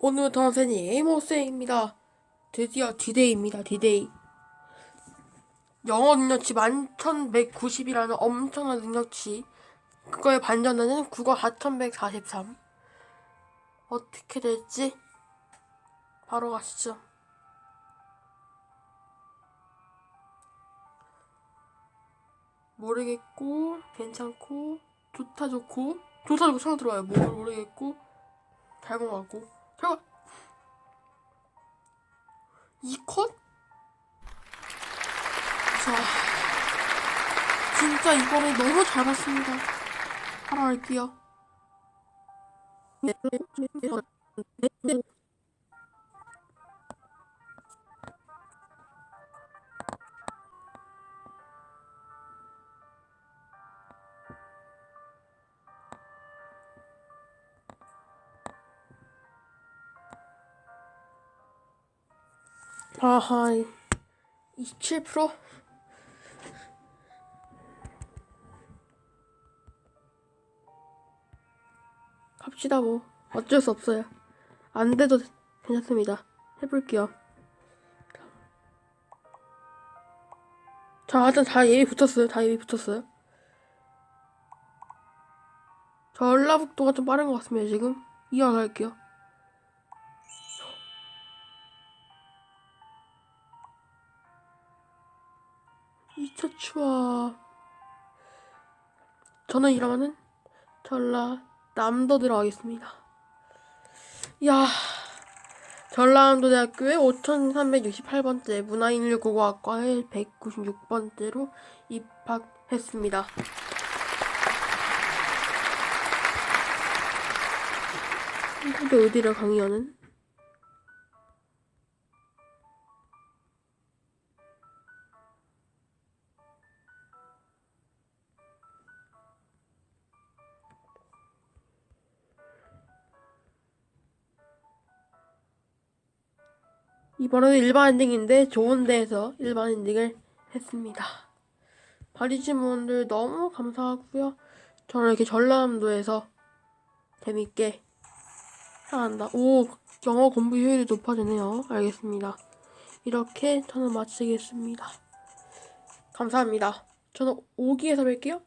오늘은 더선생님 에이모스입니다. 드디어 디데이입니다. 디데이. 영어 능력치 11,190이라는 엄청난 능력치. 그거에 반전하는 국어 4,143. 어떻게 될지 바로 가시죠. 모르겠고 괜찮고 좋다 좋고 좋다 좋고 처음 들어와요. 뭘 모르겠고 잘못 가고 이 컷? 자 진짜 이번에 너무 잘 봤습니다. 바로 할게요. 아하 27%? 갑시다 뭐. 어쩔 수 없어요. 안 돼도 괜찮습니다. 해볼게요. 자 일단 다 예비 붙었어요. 다 예비 붙었어요. 전라북도가 좀 빠른 것 같습니다 지금. 이어갈게요 이차 추워. 저는 이러면은 전라 남도 들어가겠습니다. 야 전라남도대학교에 5368번째 문화인류국어학과에 196번째로 입학했습니다. 근데 어디를 강의하는? 이번에는 일반 엔딩인데 좋은 데에서 일반 엔딩을 했습니다. 바리지몬들 너무 감사하고요. 저는 이렇게 전라남도에서 재밌게 해한다. 오, 영어 공부 효율이 높아지네요. 알겠습니다. 이렇게 저는 마치겠습니다. 감사합니다. 저는 5기에서 뵐게요.